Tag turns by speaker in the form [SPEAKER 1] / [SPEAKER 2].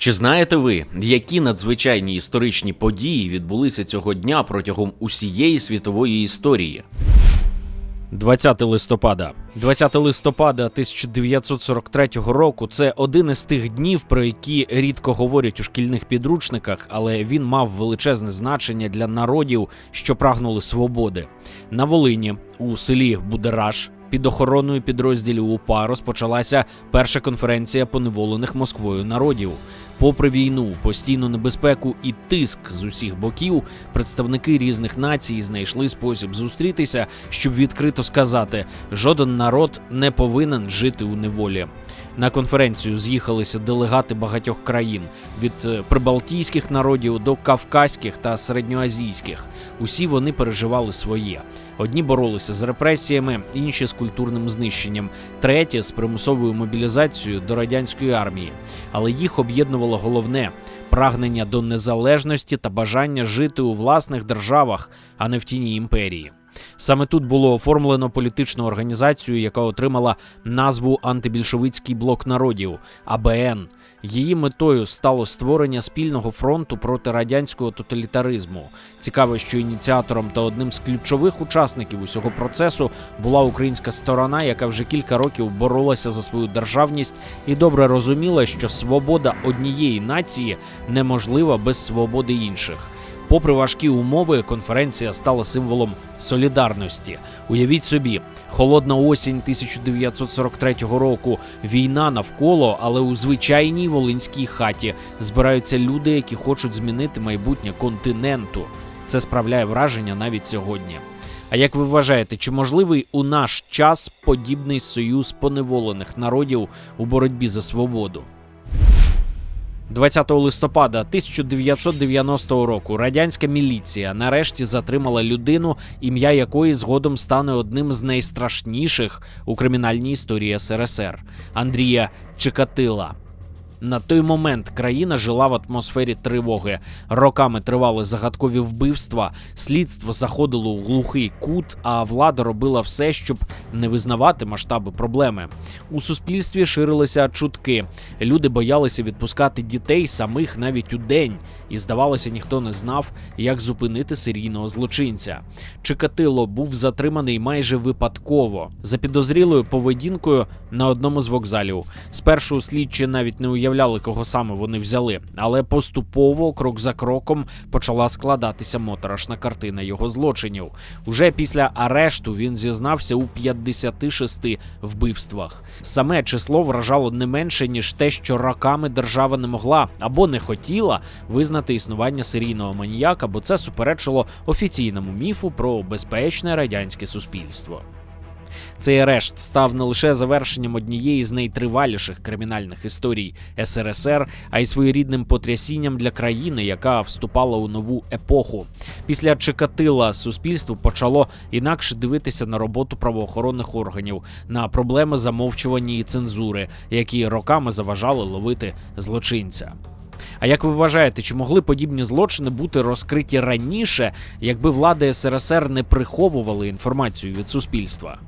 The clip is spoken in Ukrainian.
[SPEAKER 1] Чи знаєте ви, які надзвичайні історичні події відбулися цього дня протягом усієї світової історії? 20 листопада. 20 листопада 1943 року це один із тих днів, про які рідко говорять у шкільних підручниках, але він мав величезне значення для народів, що прагнули свободи. На Волині у селі Будераш під охороною підрозділів УПА розпочалася перша конференція поневолених Москвою народів. Попри війну, постійну небезпеку і тиск з усіх боків, представники різних націй знайшли спосіб зустрітися, щоб відкрито сказати: жоден народ не повинен жити у неволі. На конференцію з'їхалися делегати багатьох країн від е, прибалтійських народів до кавказьких та середньоазійських. Усі вони переживали своє. Одні боролися з репресіями, інші з культурним знищенням, третє з примусовою мобілізацією до радянської армії. Але їх об'єднувало головне прагнення до незалежності та бажання жити у власних державах, а не в тіні імперії. Саме тут було оформлено політичну організацію, яка отримала назву Антибільшовицький блок народів АБН. Її метою стало створення спільного фронту проти радянського тоталітаризму. Цікаво, що ініціатором та одним з ключових учасників усього процесу була українська сторона, яка вже кілька років боролася за свою державність і добре розуміла, що свобода однієї нації неможлива без свободи інших. Попри важкі умови, конференція стала символом солідарності. Уявіть собі, холодна осінь 1943 року, війна навколо, але у звичайній волинській хаті збираються люди, які хочуть змінити майбутнє континенту. Це справляє враження навіть сьогодні. А як ви вважаєте, чи можливий у наш час подібний союз поневолених народів у боротьбі за свободу? 20 листопада 1990 року радянська міліція нарешті затримала людину, ім'я якої згодом стане одним з найстрашніших у кримінальній історії СРСР Андрія Чикатила. На той момент країна жила в атмосфері тривоги. Роками тривали загадкові вбивства, слідство заходило у глухий кут, а влада робила все, щоб не визнавати масштаби проблеми. У суспільстві ширилися чутки. Люди боялися відпускати дітей самих навіть у день, і здавалося, ніхто не знав, як зупинити серійного злочинця. Чикатило був затриманий майже випадково за підозрілою поведінкою на одному з вокзалів. Спершу слідчі навіть не уявляли, кого саме вони взяли, але поступово, крок за кроком, почала складатися моторошна картина його злочинів. Уже після арешту він зізнався у 56 вбивствах. Саме число вражало не менше ніж те, що роками держава не могла або не хотіла визнати існування серійного маніяка, бо це суперечило офіційному міфу про безпечне радянське суспільство. Цей арешт став не лише завершенням однієї з найтриваліших кримінальних історій СРСР, а й своєрідним потрясінням для країни, яка вступала у нову епоху. Після Чикатила суспільство почало інакше дивитися на роботу правоохоронних органів, на проблеми замовчування і цензури, які роками заважали ловити злочинця. А як ви вважаєте, чи могли подібні злочини бути розкриті раніше, якби влади СРСР не приховували інформацію від суспільства?